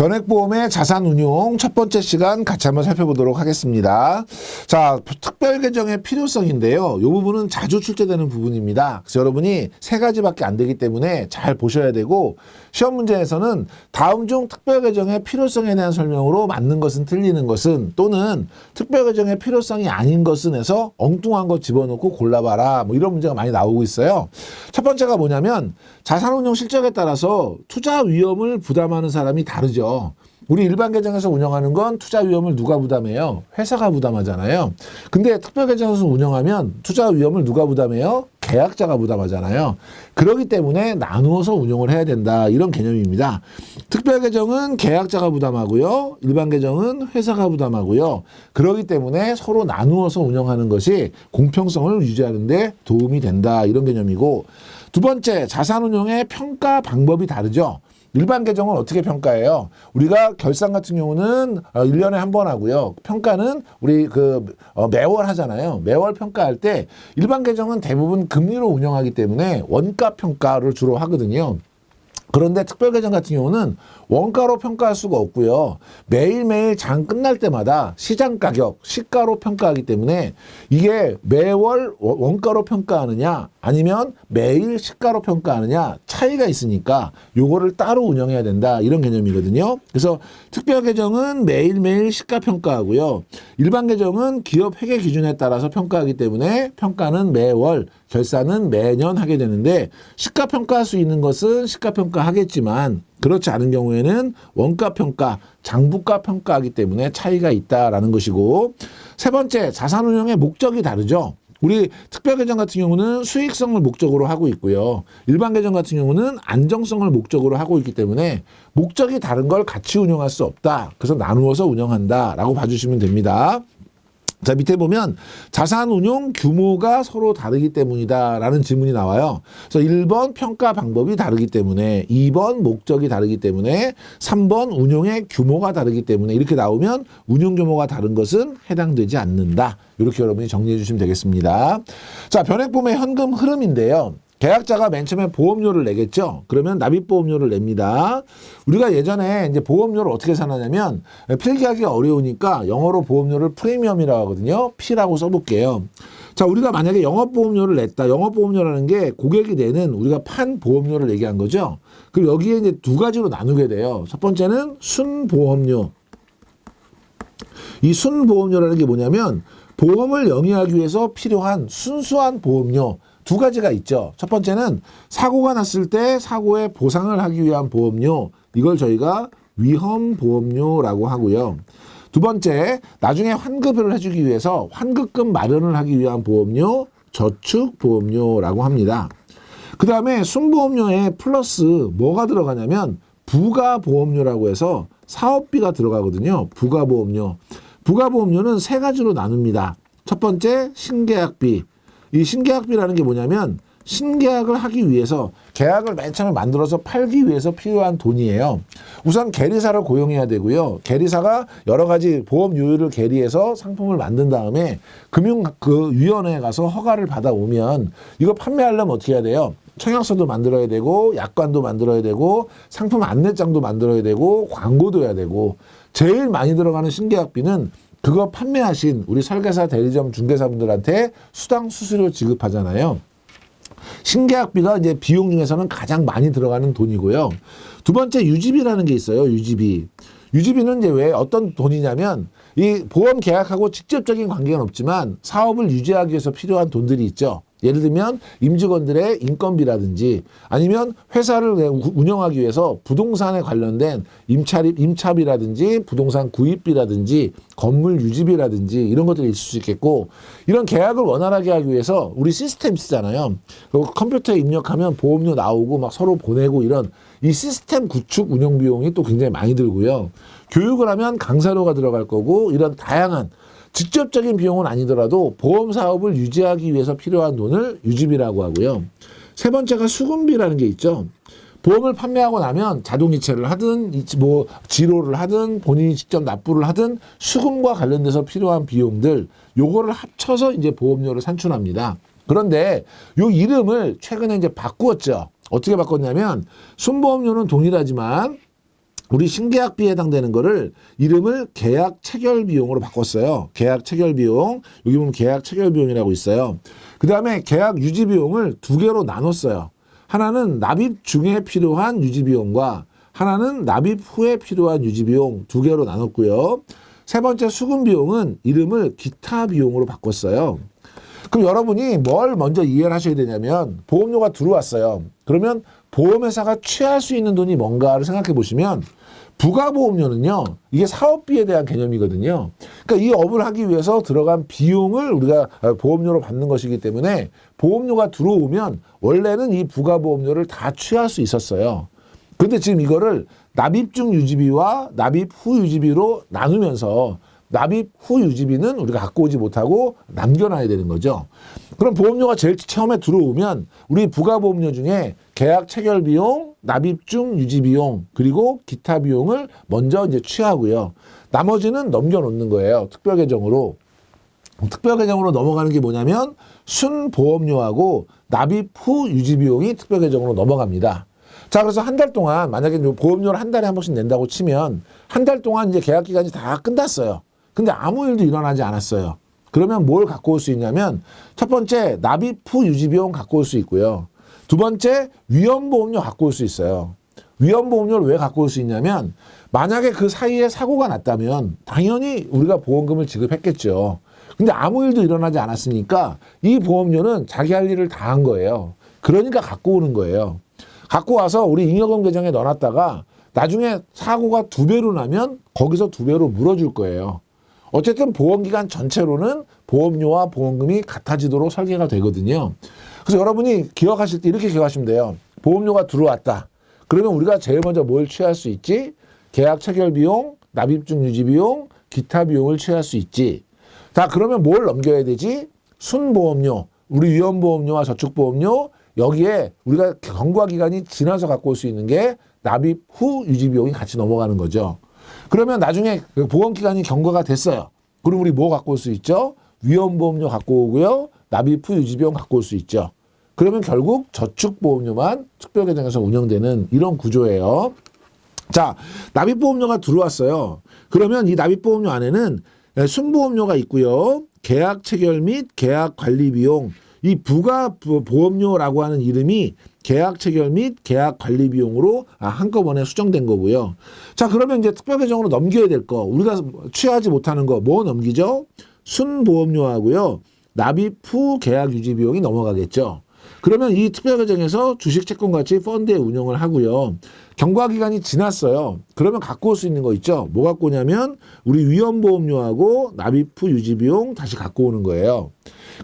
변액보험의 자산 운용 첫 번째 시간 같이 한번 살펴보도록 하겠습니다. 자, 특별 계정의 필요성인데요. 이 부분은 자주 출제되는 부분입니다. 그래서 여러분이 세 가지밖에 안 되기 때문에 잘 보셔야 되고 시험 문제에서는 다음 중 특별 계정의 필요성에 대한 설명으로 맞는 것은 틀리는 것은 또는 특별 계정의 필요성이 아닌 것은 해서 엉뚱한 거 집어넣고 골라봐라. 뭐 이런 문제가 많이 나오고 있어요. 첫 번째가 뭐냐면 자산운용 실적에 따라서 투자 위험을 부담하는 사람이 다르죠. 우리 일반 계정에서 운영하는 건 투자 위험을 누가 부담해요? 회사가 부담하잖아요. 근데 특별 계정에서 운영하면 투자 위험을 누가 부담해요? 계약자가 부담하잖아요. 그렇기 때문에 나누어서 운용을 해야 된다. 이런 개념입니다. 특별 계정은 계약자가 부담하고요. 일반 계정은 회사가 부담하고요. 그렇기 때문에 서로 나누어서 운영하는 것이 공평성을 유지하는 데 도움이 된다. 이런 개념이고 두 번째, 자산 운용의 평가 방법이 다르죠. 일반 계정은 어떻게 평가해요? 우리가 결산 같은 경우는 어, 1년에 한 번 하고요. 평가는 우리 그 어, 매월 하잖아요. 매월 평가할 때 일반 계정은 대부분 금리로 운영하기 때문에 원가 평가를 주로 하거든요. 그런데 특별 계정 같은 경우는 원가로 평가할 수가 없고요. 매일매일 장 끝날 때마다 시장 가격, 시가로 평가하기 때문에 이게 매월 원- 원가로 평가하느냐 아니면 매일 시가로 평가하느냐 차이가 있으니까 요거를 따로 운영해야 된다. 이런 개념이거든요. 그래서 특별 계정은 매일매일 시가 평가하고요. 일반 계정은 기업 회계 기준에 따라서 평가하기 때문에 평가는 매월, 결산은 매년 하게 되는데 시가 평가할 수 있는 것은 시가 평가 하겠지만 그렇지 않은 경우에는 원가 평가, 장부가 평가하기 때문에 차이가 있다라는 것이고 세 번째 자산 운용의 목적이 다르죠. 우리 특별 계정 같은 경우는 수익성을 목적으로 하고 있고요. 일반 계정 같은 경우는 안정성을 목적으로 하고 있기 때문에 목적이 다른 걸 같이 운영할 수 없다. 그래서 나누어서 운영한다라고 봐주시면 됩니다. 자, 밑에 보면 자산 운용 규모가 서로 다르기 때문이다라는 질문이 나와요. 그래서 1번 평가 방법이 다르기 때문에 2번 목적이 다르기 때문에 3번 운용의 규모가 다르기 때문에 이렇게 나오면 운용 규모가 다른 것은 해당되지 않는다. 이렇게 여러분이 정리해 주시면 되겠습니다. 자, 변액보험의 현금 흐름인데요. 계약자가 맨 처음에 보험료를 내겠죠. 그러면 납입 보험료를 냅니다. 우리가 예전에 이제 보험료를 어떻게 산하냐면 필기하기 어려우니까 영어로 보험료를 프리미엄이라고 하거든요. P라고 써볼게요. 자, 우리가 만약에 영업 보험료를 냈다. 영업 보험료라는 게 고객이 내는 우리가 판 보험료를 얘기한 거죠. 그리고 여기에 이제 두 가지로 나누게 돼요. 첫 번째는 순보험료. 이 순보험료라는 게 뭐냐면 보험을 영위하기 위해서 필요한 순수한 보험료 두 가지가 있죠. 첫 번째는 사고가 났을 때 사고의 보상을 하기 위한 보험료 이걸 저희가 위험 보험료라고 하고요. 두 번째 나중에 환급을 해주기 위해서 환급금 마련을 하기 위한 보험료 저축 보험료라고 합니다. 그 다음에 순보험료에 플러스 뭐가 들어가냐면 부가보험료라고 해서 사업비가 들어가거든요. 부가보험료. 부가보험료는 세 가지로 나눕니다. 첫 번째 신계약비. 이 신계약비라는 게 뭐냐면 신계약을 하기 위해서 계약을 맨 처음에 만들어서 팔기 위해서 필요한 돈이에요. 우선 계리사를 고용해야 되고요. 계리사가 여러 가지 보험 요율을 계리해서 상품을 만든 다음에 금융 그 위원회에 가서 허가를 받아오면 이거 판매하려면 어떻게 해야 돼요? 청약서도 만들어야 되고 약관도 만들어야 되고 상품 안내장도 만들어야 되고 광고도 해야 되고 제일 많이 들어가는 신계약비는 그거 판매하신 우리 설계사 대리점 중개사분들한테 수당 수수료 지급하잖아요. 신계약비가 이제 비용 중에서는 가장 많이 들어가는 돈이고요. 두 번째 유지비라는 게 있어요. 유지비. 유지비는 이제 왜 어떤 돈이냐면 이 보험 계약하고 직접적인 관계는 없지만 사업을 유지하기 위해서 필요한 돈들이 있죠. 예를 들면 임직원들의 인건비라든지 아니면 회사를 운영하기 위해서 부동산에 관련된 임차립, 임차비라든지 부동산 구입비라든지 건물 유지비라든지 이런 것들이 있을 수 있겠고 이런 계약을 원활하게 하기 위해서 우리 시스템 쓰잖아요. 그리고 컴퓨터에 입력하면 보험료 나오고 막 서로 보내고 이런 이 시스템 구축 운영 비용이 또 굉장히 많이 들고요. 교육을 하면 강사료가 들어갈 거고 이런 다양한 직접적인 비용은 아니더라도 보험 사업을 유지하기 위해서 필요한 돈을 유지비라고 하고요. 세 번째가 수금비라는 게 있죠. 보험을 판매하고 나면 자동이체를 하든 이- 뭐 지로를 하든 본인이 직접 납부를 하든 수금과 관련돼서 필요한 비용들 요거를 합쳐서 이제 보험료를 산출합니다. 그런데 요 이름을 최근에 이제 바꾸었죠. 어떻게 바꿨냐면 순보험료는 동일하지만 우리 신계약비에 해당되는 거를 이름을 계약 체결 비용으로 바꿨어요. 계약 체결 비용. 여기 보면 계약 체결 비용이라고 있어요. 그 다음에 계약 유지 비용을 두 개로 나눴어요. 하나는 납입 중에 필요한 유지 비용과 하나는 납입 후에 필요한 유지 비용 두 개로 나눴고요. 세 번째 수금 비용은 이름을 기타 비용으로 바꿨어요. 그럼 여러분이 뭘 먼저 이해를 하셔야 되냐면 보험료가 들어왔어요. 그러면 보험회사가 취할 수 있는 돈이 뭔가를 생각해 보시면 부가보험료는요, 이게 사업비에 대한 개념이거든요. 그러니까 이 업을 하기 위해서 들어간 비용을 우리가 보험료로 받는 것이기 때문에 보험료가 들어오면 원래는 이 부가보험료를 다 취할 수 있었어요. 근데 지금 이거를 납입 중 유지비와 납입 후 유지비로 나누면서 납입 후 유지비는 우리가 갖고 오지 못하고 남겨놔야 되는 거죠. 그럼 보험료가 제일 처음에 들어오면 우리 부가보험료 중에 계약 체결 비용, 납입 중 유지 비용, 그리고 기타 비용을 먼저 이제 취하고요. 나머지는 넘겨놓는 거예요. 특별 계정으로. 특별 계정으로 넘어가는 게 뭐냐면 순보험료하고 납입 후 유지 비용이 특별 계정으로 넘어갑니다. 자, 그래서 한 달 동안 만약에 보험료를 한 달에 한 번씩 낸다고 치면 한 달 동안 이제 계약 기간이 다 끝났어요. 근데 아무 일도 일어나지 않았어요. 그러면 뭘 갖고 올 수 있냐면 첫 번째 납입 후 유지 비용 갖고 올 수 있고요. 두 번째 위험보험료 갖고 올 수 있어요. 위험보험료를 왜 갖고 올 수 있냐면 만약에 그 사이에 사고가 났다면 당연히 우리가 보험금을 지급했겠죠. 근데 아무 일도 일어나지 않았으니까 이 보험료는 자기 할 일을 다 한 거예요. 그러니까 갖고 오는 거예요. 갖고 와서 우리 잉여금 계정에 넣어놨다가 나중에 사고가 두 배로 나면 거기서 두 배로 물어줄 거예요. 어쨌든 보험기간 전체로는 보험료와 보험금이 같아지도록 설계가 되거든요. 그래서 여러분이 기억하실 때 이렇게 기억하시면 돼요. 보험료가 들어왔다. 그러면 우리가 제일 먼저 뭘 취할 수 있지? 계약 체결 비용, 납입 중 유지 비용, 기타 비용을 취할 수 있지. 자, 그러면 뭘 넘겨야 되지? 순보험료, 우리 위험보험료와 저축보험료, 여기에 우리가 경과 기간이 지나서 갖고 올 수 있는 게 납입 후 유지 비용이 같이 넘어가는 거죠. 그러면 나중에 그 보험 기간이 경과가 됐어요. 그럼 우리 뭐 갖고 올 수 있죠? 위험보험료 갖고 오고요. 납입 후 유지 비용 갖고 올 수 있죠. 그러면 결국 저축보험료만 특별계정에서 운영되는 이런 구조예요. 자, 납입보험료가 들어왔어요. 그러면 이 납입보험료 안에는 순보험료가 있고요. 계약 체결 및 계약 관리 비용, 이 부가 부- 보험료라고 하는 이름이 계약 체결 및 계약 관리 비용으로 아, 한꺼번에 수정된 거고요. 자, 그러면 이제 특별 계정으로 넘겨야 될 거, 우리가 취하지 못하는 거 뭐 넘기죠? 순보험료하고요. 납입 후 계약 유지 비용이 넘어가겠죠. 그러면 이 특별 계정에서 주식 채권 같이 펀드의 운영을 하고요. 경과 기간이 지났어요. 그러면 갖고 올 수 있는 거 있죠. 뭐 갖고 오냐면 우리 위험보험료하고 납입 후 유지 비용 다시 갖고 오는 거예요.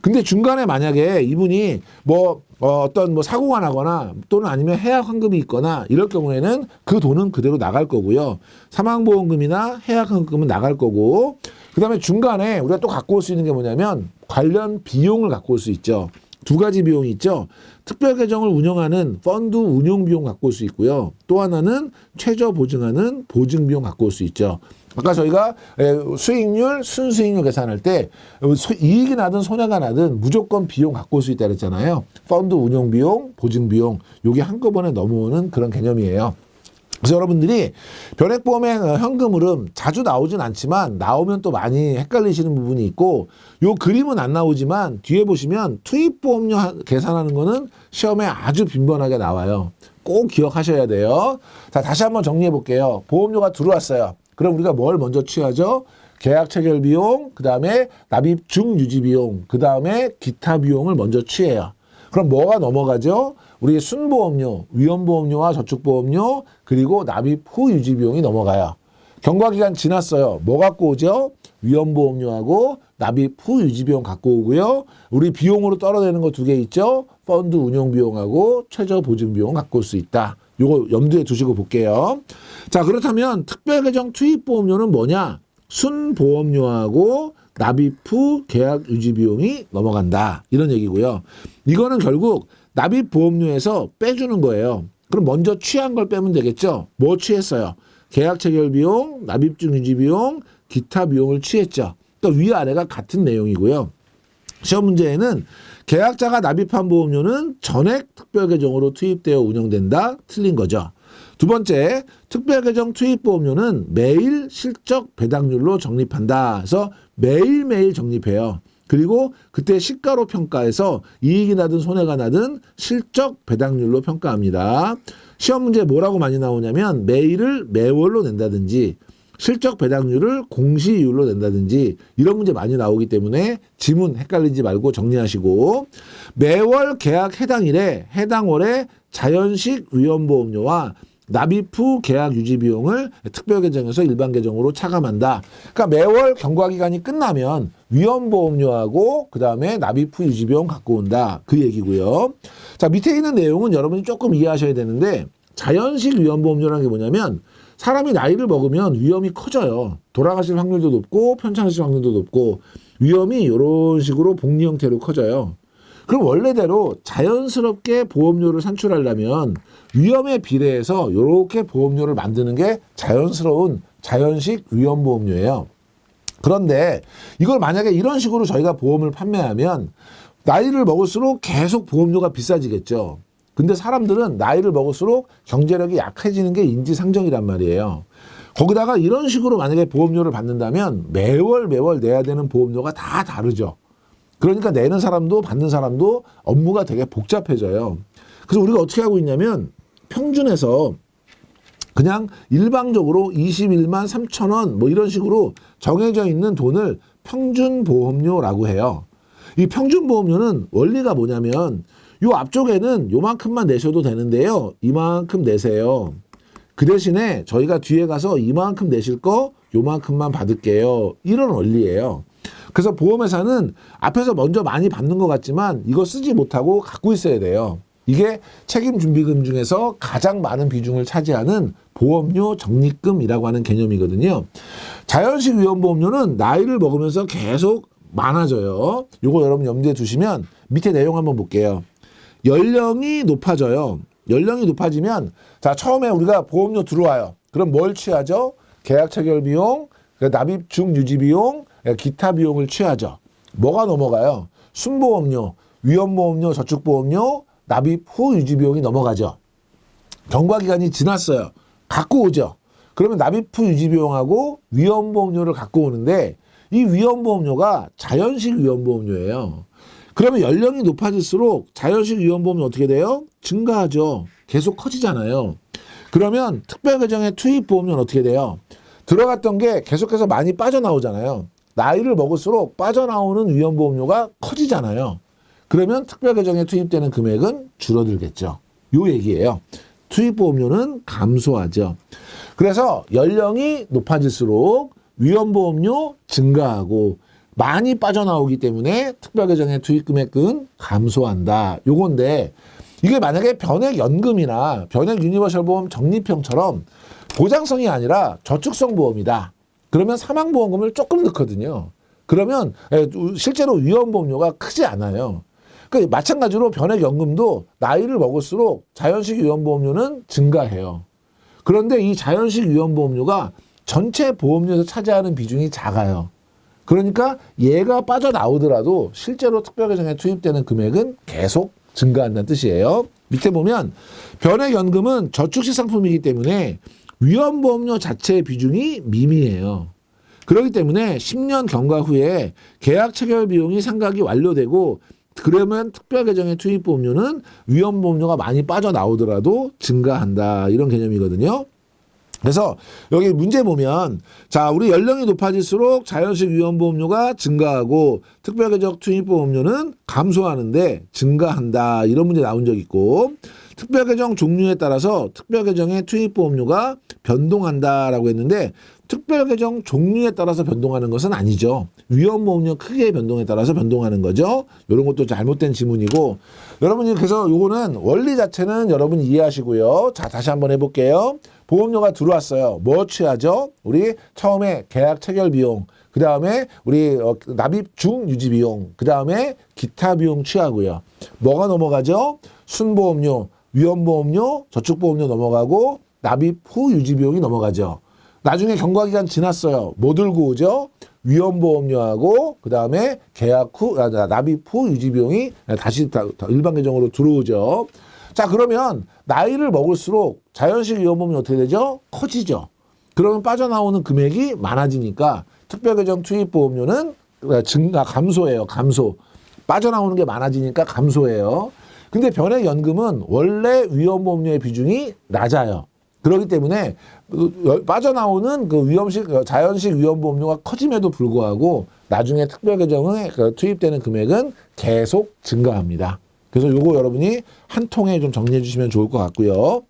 근데 중간에 만약에 이분이 뭐 어, 떤뭐 사고가 나거나 또는 아니면 해약 환급이 있거나 이럴 경우에는 그 돈은 그대로 나갈 거고요. 사망보험금이나 해약 환급금은 나갈 거고 그 다음에 중간에 우리가 또 갖고 올 수 있는 게 뭐냐면 관련 비용을 갖고 올 수 있죠. 두 가지 비용이 있죠. 특별 계정을 운영하는 펀드 운용 비용 갖고 올 수 있고요. 또 하나는 최저 보증하는 보증 비용 갖고 올 수 있죠. 아까 저희가 에, 수익률, 순수익률 계산할 때 수- 이익이 나든 손해가 나든 무조건 비용 갖고 올 수 있다 그랬잖아요. 펀드 운용 비용, 보증 비용 요게 한꺼번에 넘어오는 그런 개념이에요. 그래서 여러분들이 변액보험의 어, 현금 흐름 자주 나오진 않지만 나오면 또 많이 헷갈리시는 부분이 있고 요 그림은 안 나오지만 뒤에 보시면 투입보험료 하- 계산하는 거는 시험에 아주 빈번하게 나와요. 꼭 기억하셔야 돼요. 자, 다시 한번 정리해 볼게요. 보험료가 들어왔어요. 그럼 우리가 뭘 먼저 취하죠? 계약 체결 비용, 그 다음에 납입 중 유지 비용, 그 다음에 기타 비용을 먼저 취해요. 그럼 뭐가 넘어가죠? 우리 순보험료, 위험보험료와 저축보험료, 그리고 납입 후 유지 비용이 넘어가요. 경과 기간 지났어요. 뭐 갖고 오죠? 위험보험료하고 납입 후 유지 비용 갖고 오고요. 우리 비용으로 떨어내는 거 두 개 있죠? 펀드 운용 비용하고 최저 보증 비용 갖고 올 수 있다. 요거 염두에 두시고 볼게요. 자, 그렇다면 특별계정 투입보험료는 뭐냐? 순보험료하고 납입 후 계약 유지 비용이 넘어간다. 이런 얘기고요. 이거는 결국 납입 보험료에서 빼주는 거예요. 그럼 먼저 취한 걸 빼면 되겠죠? 뭐 취했어요? 계약 체결 비용, 납입 중 유지 비용, 기타 비용을 취했죠. 그러니까 위아래가 같은 내용이고요. 시험 문제에는 계약자가 납입한 보험료는 전액 특별 계정으로 투입되어 운영된다. 틀린 거죠. 두 번째, 특별 계정 투입 보험료는 매일 실적 배당률로 적립한다. 그래서 매일매일 적립해요. 그리고 그때 시가로 평가해서 이익이 나든 손해가 나든 실적 배당률로 평가합니다. 시험 문제 뭐라고 많이 나오냐면 매일을 매월로 낸다든지 실적 배당률을 공시이율로 낸다든지 이런 문제 많이 나오기 때문에 지문 헷갈리지 말고 정리하시고 매월 계약 해당일에 해당 월에 자연식 위험보험료와 납입 후 계약 유지 비용을 특별 계정에서 일반 계정으로 차감한다. 그러니까 매월 경과 기간이 끝나면 위험 보험료하고 그다음에 납입 후 유지 비용 갖고 온다. 그 얘기고요. 자, 밑에 있는 내용은 여러분이 조금 이해하셔야 되는데 자연식 위험 보험료라는 게 뭐냐면 사람이 나이를 먹으면 위험이 커져요. 돌아가실 확률도 높고 편찮으실 확률도 높고 위험이 이런 식으로 복리 형태로 커져요. 그럼 원래대로 자연스럽게 보험료를 산출하려면 위험에 비례해서 이렇게 보험료를 만드는 게 자연스러운 자연식 위험보험료예요. 그런데 이걸 만약에 이런 식으로 저희가 보험을 판매하면 나이를 먹을수록 계속 보험료가 비싸지겠죠. 근데 사람들은 나이를 먹을수록 경제력이 약해지는 게 인지상정이란 말이에요. 거기다가 이런 식으로 만약에 보험료를 받는다면 매월 매월 내야 되는 보험료가 다 다르죠. 그러니까 내는 사람도 받는 사람도 업무가 되게 복잡해져요. 그래서 우리가 어떻게 하고 있냐면 평균에서 그냥 일방적으로 21만 3천 원 뭐 이런 식으로 정해져 있는 돈을 평균 보험료라고 해요. 이 평균 보험료는 원리가 뭐냐면 요 앞쪽에는 요만큼만 내셔도 되는데요. 이만큼 내세요. 그 대신에 저희가 뒤에 가서 이만큼 내실 거 요만큼만 받을게요. 이런 원리예요. 그래서 보험회사는 앞에서 먼저 많이 받는 것 같지만 이거 쓰지 못하고 갖고 있어야 돼요. 이게 책임 준비금 중에서 가장 많은 비중을 차지하는 보험료 적립금이라고 하는 개념이거든요. 자연식 위험보험료는 나이를 먹으면서 계속 많아져요. 요거 여러분 염두에 두시면 밑에 내용 한번 볼게요. 연령이 높아져요. 연령이 높아지면 자 처음에 우리가 보험료 들어와요. 그럼 뭘 취하죠? 계약 체결 비용, 납입 중 유지 비용, 기타 비용을 취하죠. 뭐가 넘어가요? 순보험료, 위험보험료, 저축보험료, 납입 후 유지 비용이 넘어가죠. 경과 기간이 지났어요. 갖고 오죠. 그러면 납입 후 유지 비용하고 위험보험료를 갖고 오는데 이 위험보험료가 자연식 위험보험료예요. 그러면 연령이 높아질수록 자연식 위험보험이 어떻게 돼요? 증가하죠. 계속 커지잖아요. 그러면 특별계정의 투입보험료는 어떻게 돼요? 들어갔던 게 계속해서 많이 빠져나오잖아요. 나이를 먹을수록 빠져나오는 위험보험료가 커지잖아요. 그러면 특별계정에 투입되는 금액은 줄어들겠죠. 요 얘기예요. 투입보험료는 감소하죠. 그래서 연령이 높아질수록 위험보험료 증가하고 많이 빠져나오기 때문에 특별계정의 투입금액은 감소한다. 요건데 이게 만약에 변액연금이나 변액 유니버셜 보험 적립형처럼 보장성이 아니라 저축성 보험이다. 그러면 사망보험금을 조금 넣거든요. 그러면 예, 실제로 위험보험료가 크지 않아요. 그 마찬가지로 변액연금도 나이를 먹을수록 자연식 위험보험료는 증가해요. 그런데 이 자연식 위험보험료가 전체 보험료에서 차지하는 비중이 작아요. 그러니까 얘가 빠져나오더라도 실제로 특별계정에 투입되는 금액은 계속 증가한다는 뜻이에요. 밑에 보면 변액연금은 저축식 상품이기 때문에 위험보험료 자체의 비중이 미미해요. 그렇기 때문에 10년 경과 후에 계약 체결 비용이 상각이 완료되고 그러면 특별계정의 투입보험료는 위험보험료가 많이 빠져나오더라도 증가한다. 이런 개념이거든요. 그래서 여기 문제 보면 자 우리 연령이 높아질수록 자연식 위험보험료가 증가하고 특별계정 투입보험료는 감소하는데 증가한다 이런 문제 나온 적 있고 특별계정 종류에 따라서 특별계정의 투입보험료가 변동한다라고 했는데 특별계정 종류에 따라서 변동하는 것은 아니죠. 위험보험료 크기의 변동에 따라서 변동하는 거죠. 이런 것도 잘못된 지문이고 여러분이 그래서 요거는 원리 자체는 여러분 이해하시고요. 자 다시 한번 해볼게요. 보험료가 들어왔어요. 뭐 취하죠? 우리 처음에 계약 체결 비용, 그 다음에 우리 어, 납입 중 유지 비용, 그 다음에 기타 비용 취하고요. 뭐가 넘어가죠? 순보험료, 위험보험료, 저축보험료 넘어가고 납입 후 유지 비용이 넘어가죠. 나중에 경과 기간 지났어요. 뭐 들고 오죠? 위험보험료하고 그 다음에 계약 후 아, 납입 후 유지 비용이 다시 다- 다 일반 계정으로 들어오죠. 자, 그러면 나이를 먹을수록 자연식 위험보험이 어떻게 되죠? 커지죠. 그러면 빠져나오는 금액이 많아지니까 특별계정 투입보험료는 증가, 감소해요. 감소. 빠져나오는 게 많아지니까 감소해요. 근데 변액연금은 원래 위험보험료의 비중이 낮아요. 그렇기 때문에 그 빠져나오는 그 위험식 자연식 위험보험료가 커짐에도 불구하고 나중에 특별 계정에 그 투입되는 금액은 계속 증가합니다. 그래서 요거 여러분이 한 통에 좀 정리해 주시면 좋을 것 같고요.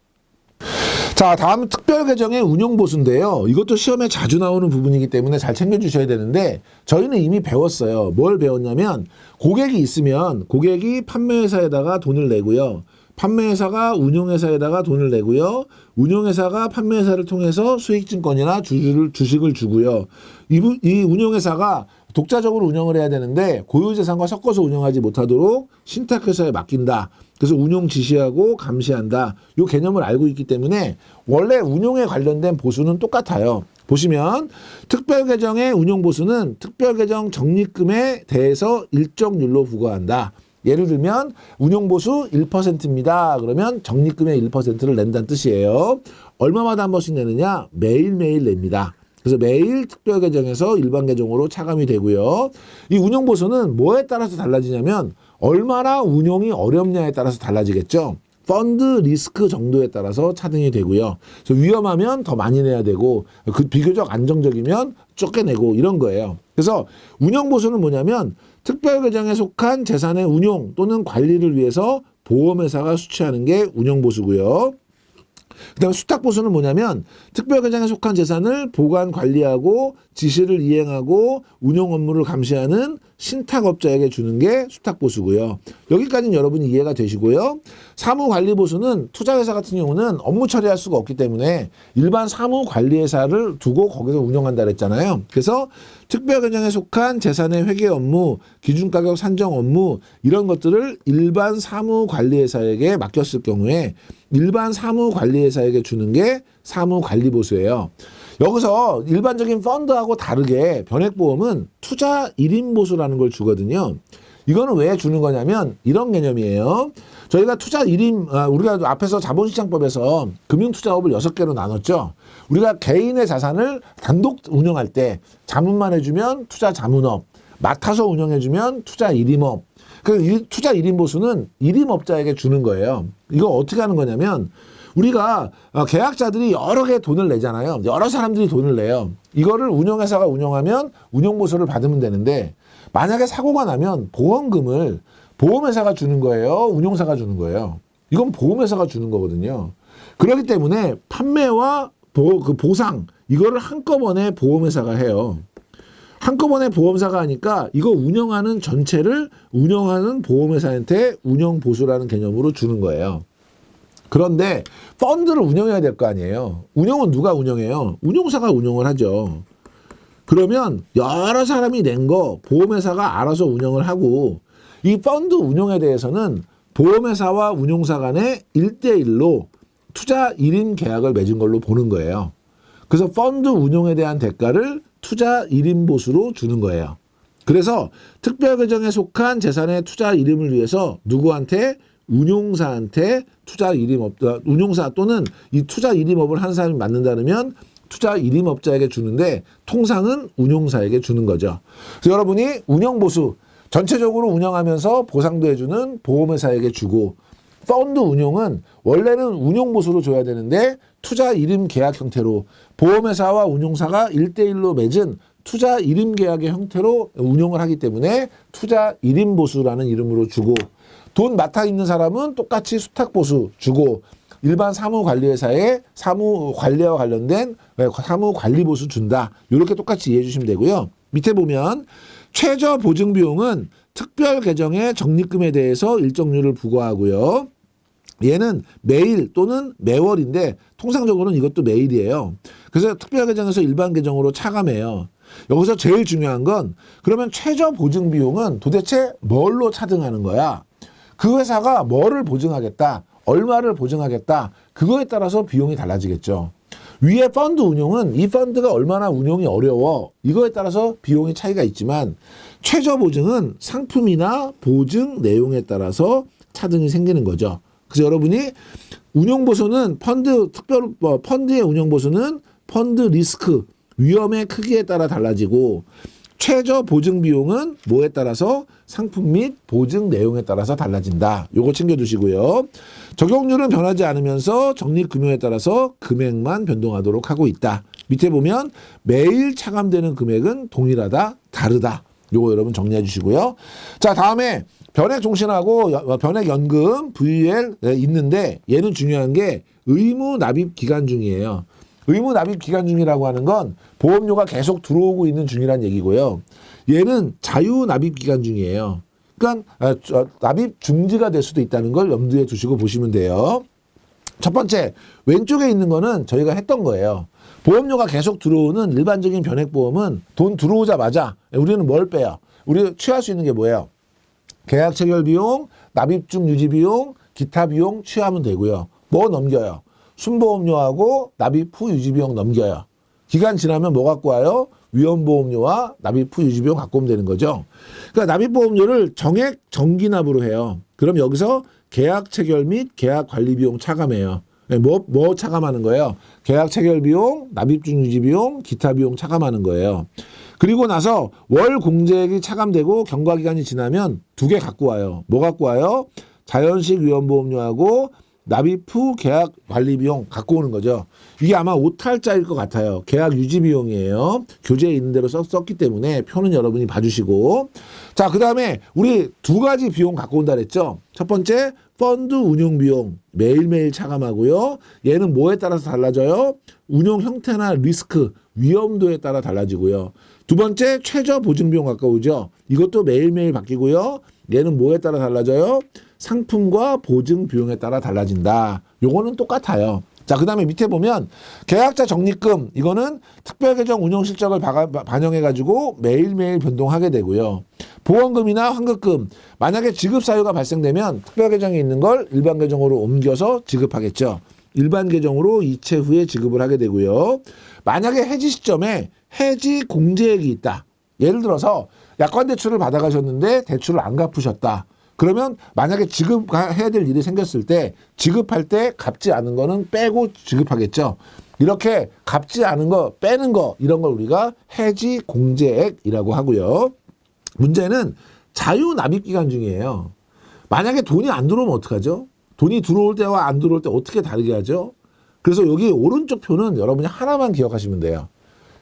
자, 다음 특별 계정의 운용보수인데요. 이것도 시험에 자주 나오는 부분이기 때문에 잘 챙겨 주셔야 되는데 저희는 이미 배웠어요. 뭘 배웠냐면 고객이 있으면 고객이 판매회사에다가 돈을 내고요. 판매회사가 운용회사에다가 돈을 내고요. 운용회사가 판매회사를 통해서 수익증권이나 주주를, 주식을 주고요. 이, 부- 이 운용회사가 독자적으로 운영을 해야 되는데 고유재산과 섞어서 운영하지 못하도록 신탁회사에 맡긴다. 그래서 운용 지시하고 감시한다. 요 개념을 알고 있기 때문에 원래 운용에 관련된 보수는 똑같아요. 보시면 특별계정의 운용 보수는 특별계정 적립금에 대해서 일정률로 부과한다. 예를 들면 운용보수 1%입니다. 그러면 적립금의 1%를 낸다는 뜻이에요. 얼마마다 한 번씩 내느냐? 매일매일 냅니다. 그래서 매일 특별 계정에서 일반 계정으로 차감이 되고요. 이 운용 보수는 뭐에 따라서 달라지냐면 얼마나 운용이 어렵냐에 따라서 달라지겠죠. 펀드 리스크 정도에 따라서 차등이 되고요. 그래서 위험하면 더 많이 내야 되고 그 비교적 안정적이면 적게 내고 이런 거예요. 그래서 운용 보수는 뭐냐면 특별 계정에 속한 재산의 운용 또는 관리를 위해서 보험회사가 수취하는 게 운용 보수고요. 그다음에 수탁 보수는 뭐냐면 특별 계정에 속한 재산을 보관 관리하고 지시를 이행하고 운용 업무를 감시하는 신탁업자에게 주는 게 수탁 보수고요. 여기까지는 여러분이 이해가 되시고요. 사무 관리 보수는 투자회사 같은 경우는 업무 처리할 수가 없기 때문에 일반 사무 관리회사를 두고 거기서 운영한다 그랬잖아요. 그래서 특별 계정에 속한 재산의 회계 업무, 기준 가격 산정 업무 이런 것들을 일반 사무 관리회사에게 맡겼을 경우에 일반 사무 관리회사에게 주는 게 사무 관리 보수예요. 여기서 일반적인 펀드하고 다르게 변액보험은 투자 1인 보수라는 걸 주거든요. 이거는 왜 주는 거냐면 이런 개념이에요. 저희가 투자 1인, 아, 우리가 앞에서 자본시장법에서 금융투자업을 6개로 나눴죠. 우리가 개인의 자산을 단독 운영할 때 자문만 해주면 투자 자문업, 맡아서 운영해주면 투자 1임업, 그이 투자 1인 보수는 1임업자에게 주는 거예요. 이거 어떻게 하는 거냐면 우리가 어, 계약자들이 여러 개 돈을 내잖아요. 여러 사람들이 돈을 내요. 이거를 운영회사가 운영하면 운영보수를 받으면 되는데 만약에 사고가 나면 보험금을 보험회사가 주는 거예요. 운용사가 주는 거예요. 이건 보험회사가 주는 거거든요. 그렇기 때문에 판매와 보, 그 보상 이거를 한꺼번에 보험회사가 해요. 한꺼번에 보험사가 하니까 이거 운영하는 전체를 운영하는 보험회사한테 운영 보수라는 개념으로 주는 거예요. 그런데 펀드를 운영해야 될 거 아니에요. 운영은 누가 운영해요? 운용사가 운영을 하죠. 그러면 여러 사람이 낸 거 보험회사가 알아서 운영을 하고 이 펀드 운영에 대해서는 보험회사와 운용사 간에 1대1로 투자 1인 계약을 맺은 걸로 보는 거예요. 그래서 펀드 운용에 대한 대가를 투자 1인 보수로 주는 거예요. 그래서 특별 계정에 속한 재산의 투자 이름을 위해서 누구한테 운용사한테 투자 이름업 운용사 또는 이 투자 이름업을 한 사람이 맡는다면 투자 이름업자에게 주는데 통상은 운용사에게 주는 거죠. 그래서 여러분이 운영 보수 전체적으로 운영하면서 보상도 해주는 보험회사에게 주고 펀드 운용은 원래는 운용 보수로 줘야 되는데 투자 이름 계약 형태로 보험회사와 운용사가 1대1로 맺은 투자 이름 계약의 형태로 운용을 하기 때문에 투자 이름 보수라는 이름으로 주고 돈 맡아 있는 사람은 똑같이 수탁 보수 주고 일반 사무 관리회사에 사무 관리와 관련된 네, 사무 관리 보수 준다. 이렇게 똑같이 이해해 주시면 되고요. 밑에 보면 최저 보증 비용은 특별 계정의 적립금에 대해서 일정률을 부과하고요. 얘는 매일 또는 매월인데 통상적으로는 이것도 매일이에요. 그래서 특별 계정에서 일반 계정으로 차감해요. 여기서 제일 중요한 건 그러면 최저 보증 비용은 도대체 뭘로 차등하는 거야? 그 회사가 뭐를 보증하겠다, 얼마를 보증하겠다, 그거에 따라서 비용이 달라지겠죠. 위에 펀드 운용은 이 펀드가 얼마나 운용이 어려워, 이거에 따라서 비용이 차이가 있지만 최저 보증은 상품이나 보증 내용에 따라서 차등이 생기는 거죠. 그래서 여러분이 운용 보수는 펀드 특별 뭐 펀드의 운용 보수는 펀드 리스크 위험의 크기에 따라 달라지고 최저 보증 비용은 뭐에 따라서 상품 및 보증 내용에 따라서 달라진다. 요거 챙겨두시고요. 적용률은 변하지 않으면서 적립 금융에 따라서 금액만 변동하도록 하고 있다. 밑에 보면 매일 차감되는 금액은 동일하다, 다르다. 요거 여러분 정리해 주시고요. 자, 다음에 변액 종신하고 여- 변액 연금 VL 네, 있는데 얘는 중요한 게 의무 납입 기간 중이에요. 의무 납입 기간 중이라고 하는 건 보험료가 계속 들어오고 있는 중이란 얘기고요. 얘는 자유 납입 기간 중이에요. 그러니까 아, 저, 납입 중지가 될 수도 있다는 걸 염두에 두시고 보시면 돼요. 첫 번째 왼쪽에 있는 거는 저희가 했던 거예요. 보험료가 계속 들어오는 일반적인 변액보험은 돈 들어오자마자 우리는 뭘 빼요? 우리 취할 수 있는 게 뭐예요? 계약 체결 비용, 납입 중 유지 비용, 기타 비용 취하면 되고요. 뭐 넘겨요? 순보험료하고 납입 후 유지 비용 넘겨요. 기간 지나면 뭐 갖고 와요? 위험보험료와 납입 후 유지 비용 갖고 오면 되는 거죠. 그러니까 납입보험료를 정액 정기납으로 해요. 그럼 여기서 계약 체결 및 계약 관리 비용 차감해요. 네, 뭐, 뭐 차감하는 거예요? 계약 체결 비용, 납입 중 유지 비용, 기타 비용 차감하는 거예요. 그리고 나서 월 공제액이 차감되고 경과 기간이 지나면 두 개 갖고 와요. 뭐 갖고 와요? 자연식 위험보험료하고 납입 후 계약 관리 비용 갖고 오는 거죠. 이게 아마 오탈자일 것 같아요. 계약 유지 비용이에요. 교재에 있는 대로 썼, 썼기 때문에 표는 여러분이 봐주시고. 자, 그 다음에 우리 두 가지 비용 갖고 온다 그랬죠. 첫 번째, 펀드 운용 비용 매일매일 차감하고요. 얘는 뭐에 따라서 달라져요? 운용 형태나 리스크, 위험도에 따라 달라지고요. 두 번째, 최저 보증 비용 가까우죠. 이것도 매일매일 바뀌고요. 얘는 뭐에 따라 달라져요? 상품과 보증 비용에 따라 달라진다. 요거는 똑같아요. 자, 그 다음에 밑에 보면 계약자 적립금, 이거는 특별계정 운용 실적을 바- 반영해가지고 매일매일 변동하게 되고요. 보험금이나 환급금, 만약에 지급 사유가 발생되면 특별계정에 있는 걸 일반 계정으로 옮겨서 지급하겠죠. 일반 계정으로 이체 후에 지급을 하게 되고요. 만약에 해지 시점에 해지 공제액이 있다. 예를 들어서 약관 대출을 받아가셨는데 대출을 안 갚으셨다. 그러면 만약에 지급해야 될 일이 생겼을 때 지급할 때 갚지 않은 거는 빼고 지급하겠죠. 이렇게 갚지 않은 거 빼는 거 이런 걸 우리가 해지 공제액이라고 하고요. 문제는 자유 납입 기간 중이에요. 만약에 돈이 안 들어오면 어떡하죠? 돈이 들어올 때와 안 들어올 때 어떻게 다르게 하죠? 그래서 여기 오른쪽 표는 여러분이 하나만 기억하시면 돼요.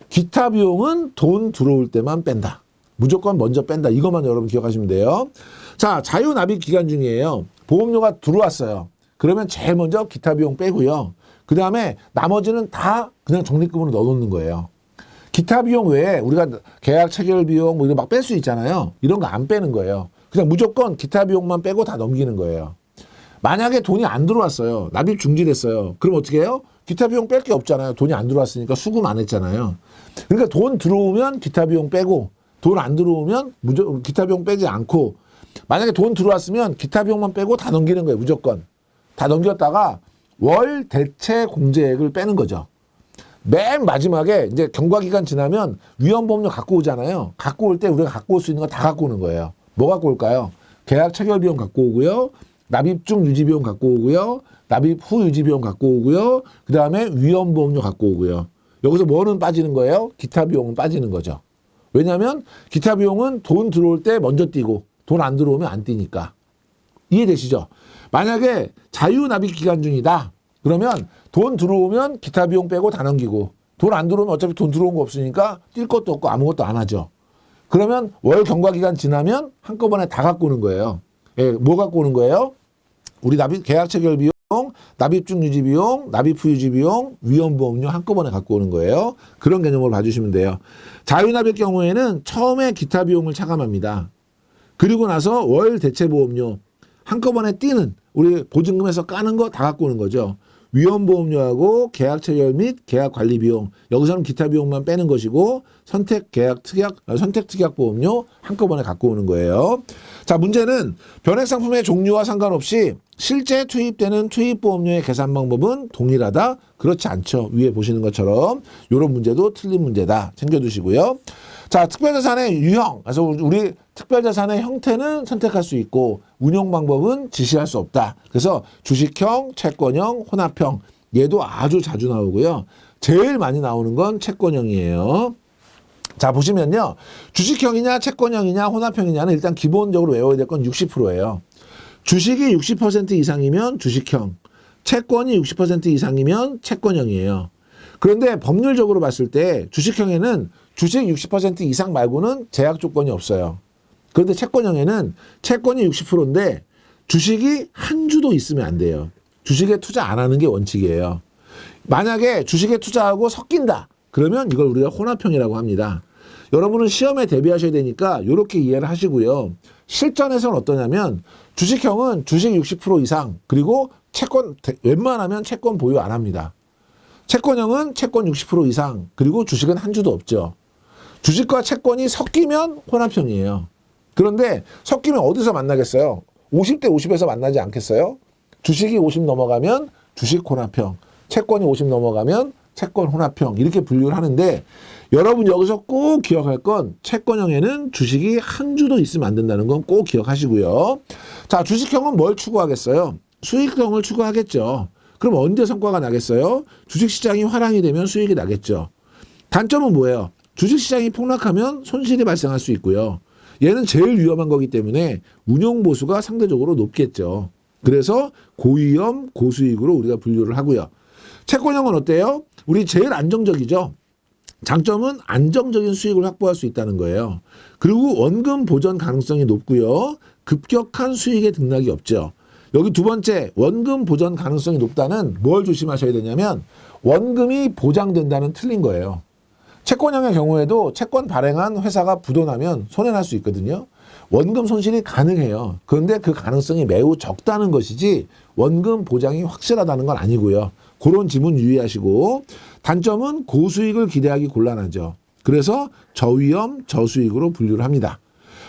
기타 비용은 돈 들어올 때만 뺀다. 무조건 먼저 뺀다. 이것만 여러분 기억하시면 돼요. 자, 자유 납입 기간 중이에요. 보험료가 들어왔어요. 그러면 제일 먼저 기타 비용 빼고요. 그 다음에 나머지는 다 그냥 적립금으로 넣어놓는 거예요. 기타 비용 외에 우리가 계약 체결 비용 뭐 이런 막 뺄 수 있잖아요. 이런 거 안 빼는 거예요. 그냥 무조건 기타 비용만 빼고 다 넘기는 거예요. 만약에 돈이 안 들어왔어요. 납입 중지됐어요. 그럼 어떻게 해요? 기타 비용 뺄 게 없잖아요. 돈이 안 들어왔으니까 수금 안 했잖아요. 그러니까 돈 들어오면 기타 비용 빼고 돈 안 들어오면 무조 기타 비용 빼지 않고 만약에 돈 들어왔으면 기타 비용만 빼고 다 넘기는 거예요. 무조건. 다 넘겼다가 월 대체 공제액을 빼는 거죠. 맨 마지막에 이제 경과 기간 지나면 위험보험료 갖고 오잖아요. 갖고 올 때 우리가 갖고 올 수 있는 거 다 갖고 오는 거예요. 뭐 갖고 올까요? 계약 체결 비용 갖고 오고요. 납입 중 유지 비용 갖고 오고요. 납입 후 유지 비용 갖고 오고요. 그 다음에 위험보험료 갖고 오고요. 여기서 뭐는 빠지는 거예요? 기타 비용은 빠지는 거죠. 왜냐하면 기타 비용은 돈 들어올 때 먼저 뛰고 돈 안 들어오면 안 뛰니까. 이해되시죠? 만약에 자유 납입 기간 중이다. 그러면 돈 들어오면 기타 비용 빼고 다 넘기고 돈 안 들어오면 어차피 돈 들어온 거 없으니까 뛸 것도 없고 아무것도 안 하죠. 그러면 월 경과 기간 지나면 한꺼번에 다 갖고 오는 거예요. 예, 뭐 갖고 오는 거예요? 우리 납입 계약 체결 비용, 납입 중 유지 비용, 납입 후 유지 비용, 위험 보험료 한꺼번에 갖고 오는 거예요. 그런 개념으로 봐주시면 돼요. 자유 납입 경우에는 처음에 기타 비용을 차감합니다. 그리고 나서 월 대체 보험료 한꺼번에 뛰는 우리 보증금에서 까는 거 다 갖고 오는 거죠. 위험보험료하고 계약 체결 및 계약 관리 비용 여기서는 기타 비용만 빼는 것이고 선택 계약 특약 어, 선택 특약 보험료 한꺼번에 갖고 오는 거예요. 자 문제는 변액 상품의 종류와 상관없이 실제 투입되는 투입 보험료의 계산 방법은 동일하다 그렇지 않죠. 위에 보시는 것처럼 이런 문제도 틀린 문제다 챙겨두시고요. 자, 특별자산의 유형. 그래서 우리 특별자산의 형태는 선택할 수 있고 운용 방법은 지시할 수 없다. 그래서 주식형, 채권형, 혼합형. 얘도 아주 자주 나오고요. 제일 많이 나오는 건 채권형이에요. 자, 보시면요. 주식형이냐, 채권형이냐, 혼합형이냐는 일단 기본적으로 외워야 될 건 60%예요. 주식이 60% 이상이면 주식형, 채권이 60% 이상이면 채권형이에요. 그런데 법률적으로 봤을 때 주식형에는 주식 60% 이상 말고는 제약 조건이 없어요. 그런데 채권형에는 채권이 60%인데 주식이 한 주도 있으면 안 돼요. 주식에 투자 안 하는 게 원칙이에요. 만약에 주식에 투자하고 섞인다. 그러면 이걸 우리가 혼합형이라고 합니다. 여러분은 시험에 대비하셔야 되니까 이렇게 이해를 하시고요. 실전에서는 어떠냐면 주식형은 주식 60% 이상 그리고 채권 대- 웬만하면 채권 보유 안 합니다. 채권형은 채권 60% 이상 그리고 주식은 한 주도 없죠. 주식과 채권이 섞이면 혼합형이에요. 그런데 섞이면 어디서 만나겠어요? 50대 50에서 만나지 않겠어요? 주식이 50 넘어가면 주식 혼합형, 채권이 50 넘어가면 채권 혼합형 이렇게 분류를 하는데 여러분 여기서 꼭 기억할 건 채권형에는 주식이 한 주도 있으면 안 된다는 건 꼭 기억하시고요. 자, 주식형은 뭘 추구하겠어요? 수익형을 추구하겠죠. 그럼 언제 성과가 나겠어요? 주식시장이 화랑이 되면 수익이 나겠죠. 단점은 뭐예요? 주식시장이 폭락하면 손실이 발생할 수 있고요. 얘는 제일 위험한 거기 때문에 운용 보수가 상대적으로 높겠죠. 그래서 고위험, 고수익으로 우리가 분류를 하고요. 채권형은 어때요? 우리 제일 안정적이죠. 장점은 안정적인 수익을 확보할 수 있다는 거예요. 그리고 원금 보전 가능성이 높고요. 급격한 수익의 등락이 없죠. 여기 두 번째 원금 보전 가능성이 높다는 뭘 조심하셔야 되냐면 원금이 보장된다는 틀린 거예요. 채권형의 경우에도 채권 발행한 회사가 부도나면 손해날 수 있거든요. 원금 손실이 가능해요. 그런데 그 가능성이 매우 적다는 것이지 원금 보장이 확실하다는 건 아니고요. 그런 지문 유의하시고 단점은 고수익을 기대하기 곤란하죠. 그래서 저위험, 저수익으로 분류를 합니다.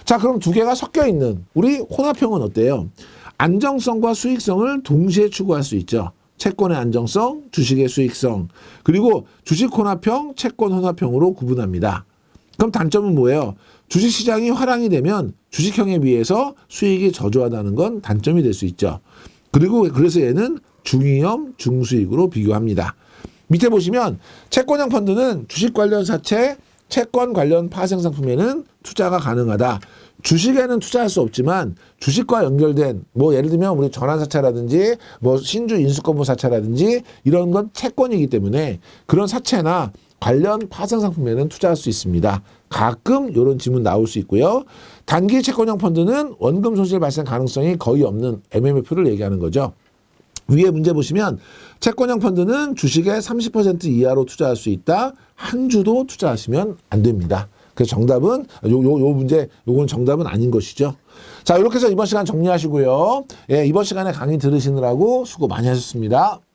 자, 그럼 두 개가 섞여 있는 우리 혼합형은 어때요? 안정성과 수익성을 동시에 추구할 수 있죠. 채권의 안정성, 주식의 수익성, 그리고 주식 혼합형, 채권 혼합형으로 구분합니다. 그럼 단점은 뭐예요? 주식 시장이 화랑이 되면 주식형에 비해서 수익이 저조하다는 건 단점이 될 수 있죠. 그리고 그래서 얘는 중위험, 중수익으로 비교합니다. 밑에 보시면 채권형 펀드는 주식 관련 사채, 채권 관련 파생 상품에는 투자가 가능하다. 주식에는 투자할 수 없지만 주식과 연결된 뭐 예를 들면 우리 전환사채라든지 뭐 신주 인수권부 사채라든지 이런 건 채권이기 때문에 그런 사채나 관련 파생 상품에는 투자할 수 있습니다. 가끔 이런 질문 나올 수 있고요. 단기 채권형 펀드는 원금 손실 발생 가능성이 거의 없는 MMF를 얘기하는 거죠. 위에 문제 보시면 채권형 펀드는 주식의 30% 이하로 투자할 수 있다. 한 주도 투자하시면 안 됩니다. 그래서 정답은 요, 요, 요 문제 요건 정답은 아닌 것이죠. 자, 이렇게 해서 이번 시간 정리하시고요. 예, 이번 시간에 강의 들으시느라고 수고 많이 하셨습니다.